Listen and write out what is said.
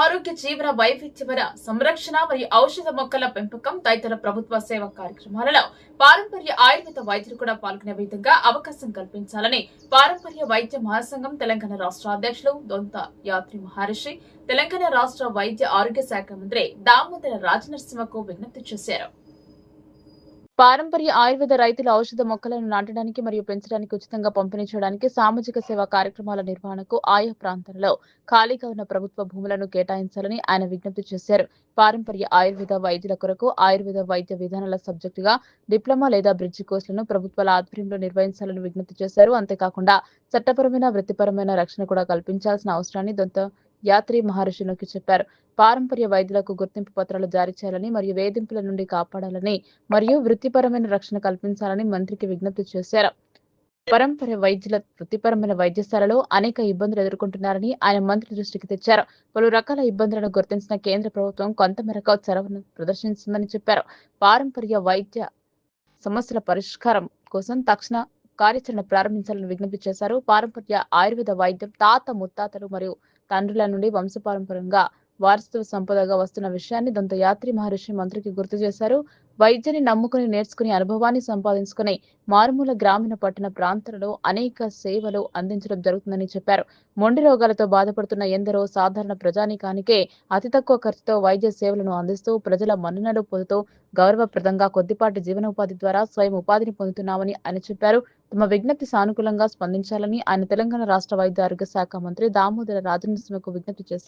ఆరోగ్య జీవన వైవిధ్యమైన సంరక్షణ మరియు ఔషధ మొక్కల పెంపకం తదితర ప్రభుత్వ సేవ కార్యక్రమాలలో పారంపర్య ఆయుర్వేద వైద్యులు కూడా పాల్గొనే విధంగా అవకాశం కల్పించాలని పారంపర్య వైద్య మహాసంఘం తెలంగాణ రాష్ట్ర అధ్యక్షులు దొంత యాత్రి మహర్షి తెలంగాణ రాష్ట్ర వైద్య ఆరోగ్య శాఖ మంత్రి దామోదర రాజనరసింహకు విజ్ఞప్తి చేశారు. పారంపర్య ఆయుర్వేద రైతుల ఔషధ మొక్కలను నాటడానికి మరియు పెంచడానికి ఉచితంగా పంపిణీ చేయడానికి సామాజిక సేవా కార్యక్రమాల నిర్వహణకు ఆయా ప్రాంతాలలో ఖాళీగా ఉన్న ప్రభుత్వ భూములను కేటాయించాలని ఆయన విజ్ఞప్తి చేశారు. పారంపర్య ఆయుర్వేద వైద్యుల కొరకు ఆయుర్వేద వైద్య విధానాల సబ్జెక్టుగా డిప్లొమా లేదా బ్రిడ్జి కోర్సులను ప్రభుత్వాల ఆధ్వర్యంలో నిర్వహించాలని విజ్ఞప్తి చేశారు. అంతేకాకుండా చట్టపరమైన వృత్తిపరమైన రక్షణ కూడా కల్పించాల్సిన అవసరాన్ని దొంత యాత్రి మహర్షులకు చెప్పారు. పారంపర్య వైద్యులకు గుర్తింపు పత్రాలు జారీ చేయాలని మరియు వేధింపుల నుండి కాపాడాలని మరియు వృత్తిపరమైన రక్షణ కల్పించాలని మంత్రికి విజ్ఞప్తి చేశారు. పరంపర వైద్యుల వృత్తిపరమైన వైద్యశాలలో అనేక ఇబ్బందులు ఎదుర్కొంటున్నారని ఆయన మంత్రి దృష్టికి తెచ్చారు. పలు రకాల ఇబ్బందులను గుర్తించిన కేంద్ర ప్రభుత్వం కొంతమేరకు చొరవను ప్రదర్శించిందని చెప్పారు. పారంపర్య వైద్య సమస్యల పరిష్కారం కోసం తక్షణ కార్యాచరణ ప్రారంభించాలని విజ్ఞప్తి చేశారు. పారంపర్య ఆయుర్వేద వైద్యం తాత ముత్తాతలు మరియు తండ్రుల నుండి వంశపారంపరంగా వారసత్వ సంపదగా వస్తున్న విషయాన్ని దంతయాత్రి మహర్షి మంత్రికి గుర్తు చేశారు. వైద్యని నమ్ముకుని నేర్చుకుని అనుభవాన్ని సంపాదించుకుని మారుమూల గ్రామీణ పట్టణ ప్రాంతాలలో అనేక సేవలు అందించడం జరుగుతుందని చెప్పారు. మొండి రోగాలతో బాధపడుతున్న ఎందరో సాధారణ ప్రజానీకానికే అతి తక్కువ ఖర్చుతో వైద్య సేవలను అందిస్తూ ప్రజల మన్ననలు పొందుతూ గౌరవప్రదంగా కొద్దిపాటి జీవనోపాధి ద్వారా స్వయం ఉపాధిని పొందుతున్నామని ఆయన చెప్పారు. తమ విజ్ఞప్తి సానుకూలంగా స్పందించాలని ఆయన తెలంగాణ రాష్ట్ర వైద్య ఆరోగ్య శాఖ మంత్రి దామోదర రాజనరసింహకు విజ్ఞప్తి చేశారు.